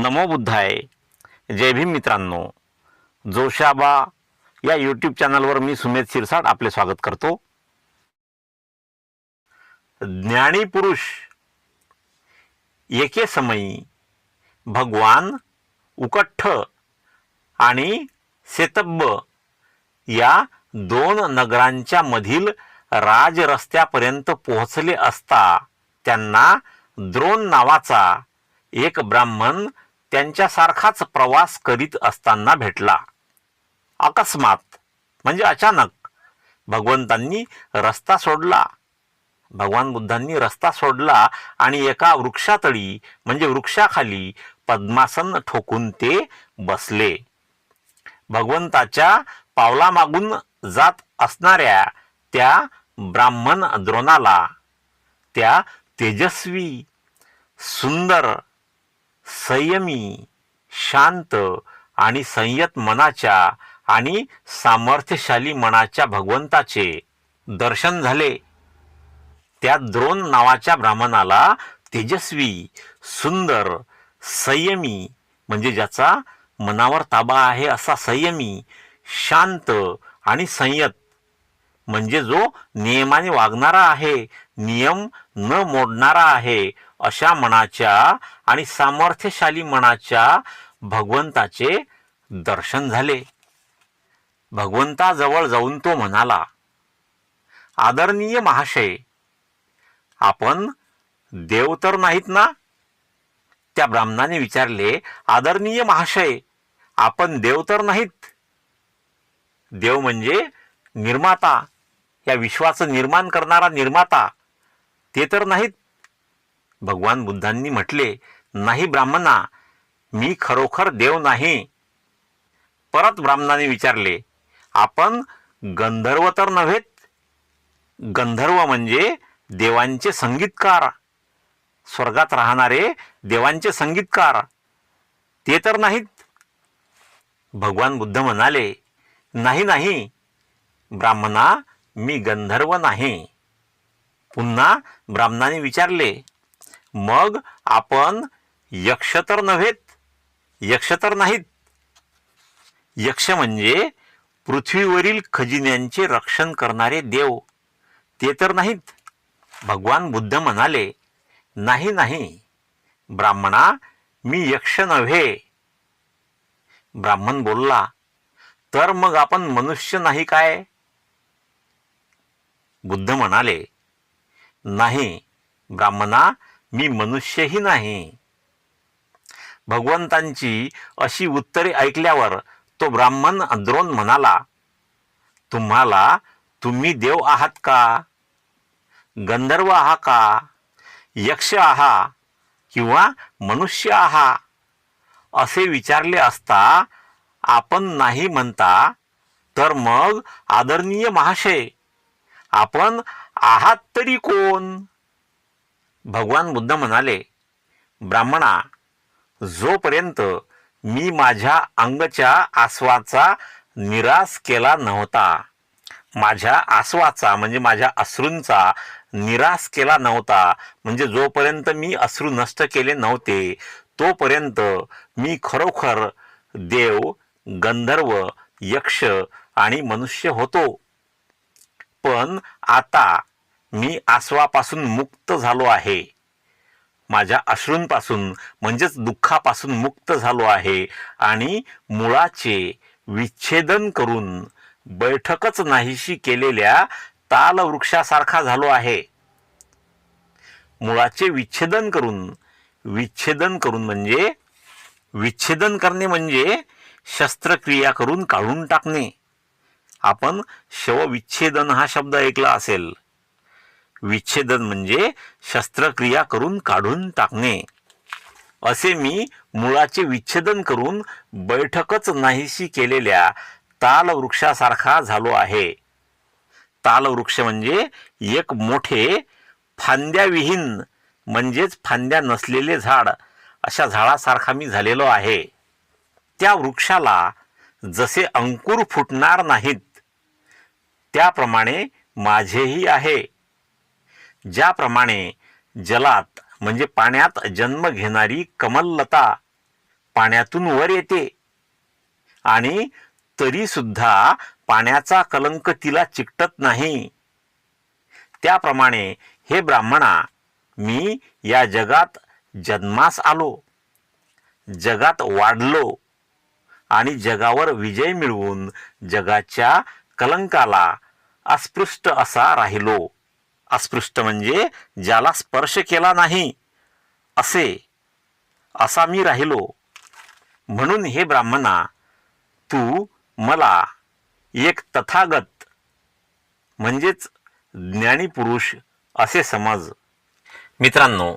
नमो बुद्धाय. जय भीम मित्रांनो. जोशाबा या यूट्यूब चॅनलवर मी सुमेध शिरसाट आपले स्वागत करतो. ज्ञानी पुरुष एके समयी भगवान उकठ्ठ आणि सेतब्ब या दोन नगरांच्या मधील राजरस्त्यापर्यंत पोहोचले असता त्यांना द्रोण नावाचा एक ब्राह्मण त्यांच्यासारखाच प्रवास करीत असताना भेटला. अकस्मात म्हणजे अचानक भगवंतांनी रस्ता सोडला. भगवान बुद्धांनी रस्ता सोडला आणि एका वृक्षातळी म्हणजे वृक्षाखाली पद्मासन ठोकून ते बसले. भगवंताच्या पावलामागून जात असणाऱ्या त्या ब्राह्मण द्रोणाला त्या तेजस्वी सुंदर संयमी शांत आणि संयत मनाच्या आणि सामर्थ्यशाली मनाच्या भगवंताचे दर्शन झाले. त्या द्रोण नावाच्या ब्राह्मणाला तेजस्वी सुंदर संयमी म्हणजे ज्याचा मनावर ताबा आहे असा संयमी शांत आणि संयत म्हणजे जो नियमाने वागणारा आहे नियम न मोडणारा आहे अशा मनाच्या आणि सामर्थ्यशाली मनाच्या भगवंताचे दर्शन झाले. भगवंताजवळ जाऊन तो म्हणाला आदरणीय महाशय आपण देव तर नाहीत ना? त्या ब्राह्मणाने विचारले आदरणीय महाशय आपण देव तर नाहीत. देव म्हणजे निर्माता या विश्वाचं निर्माण करणारा निर्माता ते तर नाहीत. भगवान बुद्धांनी म्हटले नाही ब्राह्मणा मी खरोखर देव नाही. परत ब्राह्मणाने विचारले आपण गंधर्व तर नव्हेत? गंधर्व म्हणजे देवांचे संगीतकार. स्वर्गात राहणारे देवांचे संगीतकार. ते तर नाहीत. भगवान बुद्ध म्हणाले नाही नाही ब्राह्मणा मी गंधर्व नाही. पुन्हा ब्राह्मणाने विचारले मग आपण यक्ष तर नव्हेत यक्ष तर नाहीत. यक्ष म्हणजे पृथ्वीवरील खजिन्यांचे रक्षण करणारे देव. ते तर नाहीत. भगवान बुद्ध म्हणाले नाही नाही. ब्राह्मणा मी यक्ष नव्हे. ब्राह्मण बोलला तर मग आपण मनुष्य नाही काय? बुद्ध म्हणाले नाही. ब्राह्मणा मी मनुष्यही नाही. भगवंतांची अशी उत्तरे ऐकल्यावर तो ब्राह्मण द्रोण म्हणाला तुम्हाला तुम्ही देव आहात का? गंधर्व आहा का? यक्ष आहा किंवा मनुष्य आहा? असे विचारले असता आपण नाही म्हणता तर मग आदरणीय महाशय आपण आहात तरी कोण? भगवान बुद्ध म्हणाले ब्राह्मणा जोपर्यंत मी माझ्या अंगच्या आसवाचा निराश केला नव्हता माझ्या आसवाचा म्हणजे माझ्या अश्रूंचा निराश केला नव्हता म्हणजे जोपर्यंत मी अश्रू नष्ट केले नव्हते तोपर्यंत मी खरोखर देव गंधर्व यक्ष आणि मनुष्य होतो. पण आता मी आसवापासून मुक्त झालो आहे. माझ्या अश्रूंपासून म्हणजेच दुःखापासून मुक्त झालो आहे आणि मुळाचे विच्छेदन करून बैठकच नाहीशी केलेल्या तालवृक्षासारखा झालो आहे. मुळाचे विच्छेदन करून विच्छेदन करून म्हणजे विच्छेदन करणे म्हणजे शस्त्रक्रिया करून काढून टाकणे. आपण शवविच्छेदन हा शब्द ऐकला असेल. विच्छेदन म्हणजे शस्त्रक्रिया करून काढून टाकणे. असे मी मुळाचे विच्छेदन करून बैठकच नाहीशी केलेल्या तालवृक्षासारखा झालो आहे. तालवृक्ष म्हणजे एक मोठे फांद्याविहीन म्हणजेच फांद्या नसलेले झाड अशा झाडासारखा मी झालेलो आहे. त्या वृक्षाला जसे अंकुर फुटणार नाहीत त्याप्रमाणे माझेही आहे. ज्याप्रमाणे जलात म्हणजे पाण्यात जन्म घेणारी कमललता पाण्यातून वर येते. आणि तरी सुद्धा पाण्याचा कलंक तिला चिकटत नाही. त्याप्रमाणे हे ब्राह्मणा मी या जगात जन्मास आलो. जगात वाढलो. आणि जगावर विजय मिळवून जगाच्या कलंकाला अस्पृष्ट असा राहिलो. अस्पृष्ट म्हणजे ज्याला स्पर्श केला नाही. असे. असा मी राहिलो. म्हणून हे ब्राह्मणा तू मला एक तथागत म्हणजेच ज्ञानी पुरुष असे समज. मित्रांनो